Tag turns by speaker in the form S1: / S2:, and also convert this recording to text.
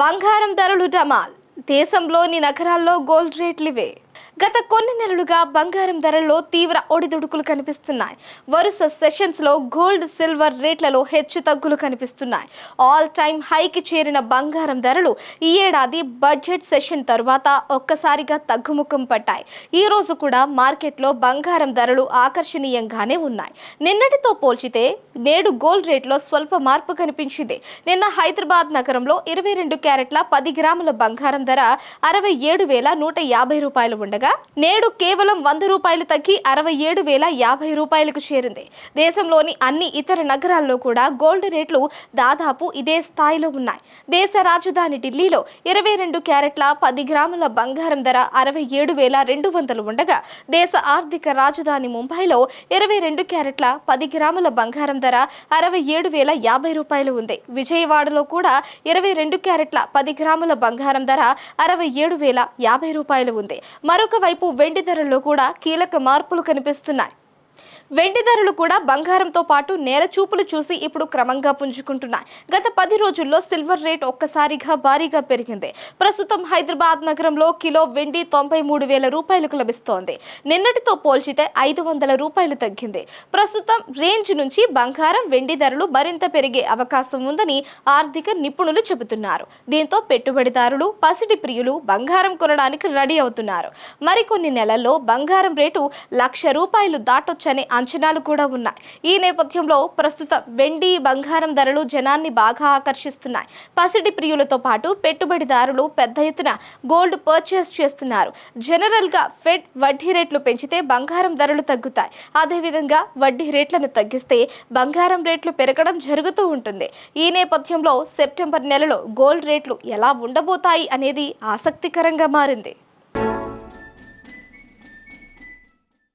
S1: బంగారం ధరలు డమాల్ దేశంలోని నగరాల్లో గోల్డ్ రేట్లు ఇవే. గత కొన్ని నెలలుగా బంగారం ధరల్లో తీవ్ర ఒడిదుడుకులు కనిపిస్తున్నాయి. వరుస సెషన్స్లో గోల్డ్ సిల్వర్ రేట్లలో హెచ్చు తగ్గులు కనిపిస్తున్నాయి. ఆల్ టైమ్ హైకి చేరిన బంగారం ధరలు ఈ ఏడాది బడ్జెట్ సెషన్ తరువాత ఒక్కసారిగా తగ్గుముఖం పట్టాయి. ఈ రోజు కూడా మార్కెట్లో బంగారం ధరలు ఆకర్షణీయంగానే ఉన్నాయి. నిన్నటితో పోల్చితే నేడు గోల్డ్ రేట్లో స్వల్ప మార్పు కనిపించింది. నిన్న హైదరాబాద్ నగరంలో ఇరవై రెండు క్యారెట్ల పది గ్రాముల బంగారం ధర అరవై ఏడు వేల నూట యాభై రూపాయలు ఉండగా నేడు కేవలం వంద రూపాయలు తగ్గి అరవై ఏడు వేల యాభై రూపాయలకు చేరింది. దేశంలోని అన్ని ఇతర నగరాల్లో కూడా గోల్డ్ రేట్లు దాదాపు ఇదే స్థాయిలో ఉన్నాయి. దేశ రాజధాని ఢిల్లీలో ఇరవై రెండు క్యారెట్ల పది గ్రాముల బంగారం ధర అరవై ఏడు వేల రెండు వందలు ఉండగా దేశ ఆర్థిక రాజధాని ముంబైలో ఇరవై రెండు క్యారెట్ల పది గ్రాముల బంగారం ధర అరవై ఏడు వేల యాభై రూపాయలు ఉంది. విజయవాడలో కూడా ఇరవై రెండు క్యారెట్ల పది గ్రాముల బంగారం ధర అరవై ఏడు వేల యాభై రూపాయలు ఉంది. మరొక మరొక వైపు వెండి ధరల్లో కూడా కీలక మార్పులు కనిపిస్తున్నాయి. వెండి ధరలు కూడా బంగారంతో పాటు నేల చూపులు చూసి ఇప్పుడు క్రమంగా పుంజుకుంటున్నాయి. గత పది రోజుల్లో సిల్వర్ రేట్ ఒక్కసారిగా భారీగా పెరిగింది. ప్రస్తుతం హైదరాబాద్ నగరంలో కిలో వెండి తొంభై మూడు వేల రూపాయలకు లభిస్తోంది. నిన్నటితో పోల్చితే ఐదు వందల రూపాయలు తగ్గింది. ప్రస్తుతం రేంజ్ నుంచి బంగారం వెండి ధరలు మరింత పెరిగే అవకాశం ఉందని ఆర్థిక నిపుణులు చెబుతున్నారు. దీంతో పెట్టుబడిదారులు పసిడి ప్రియులు బంగారం కొనడానికి రెడీ అవుతున్నారు. మరికొన్ని నెలల్లో బంగారం రేటు లక్ష రూపాయలు దాటొచ్చనే అంచనాలు కూడా ఉన్నాయి. ఈ నేపథ్యంలో ప్రస్తుతం వెండి బంగారం ధరలు జనాన్ని బాగా ఆకర్షిస్తున్నాయి. పసిడి ప్రియులతో పాటు పెట్టుబడిదారులు పెద్ద ఎత్తున గోల్డ్ పర్చేస్ చేస్తున్నారు. జనరల్గా ఫెడ్ వడ్డీ రేట్లు పెంచితే బంగారం ధరలు తగ్గుతాయి. అదేవిధంగా వడ్డీ రేట్లను తగ్గిస్తే బంగారం రేట్లు పెరగడం జరుగుతూ ఉంటుంది. ఈ నేపథ్యంలో సెప్టెంబర్ నెలలో గోల్డ్ రేట్లు ఎలా ఉండబోతాయి అనేది ఆసక్తికరంగా మారింది.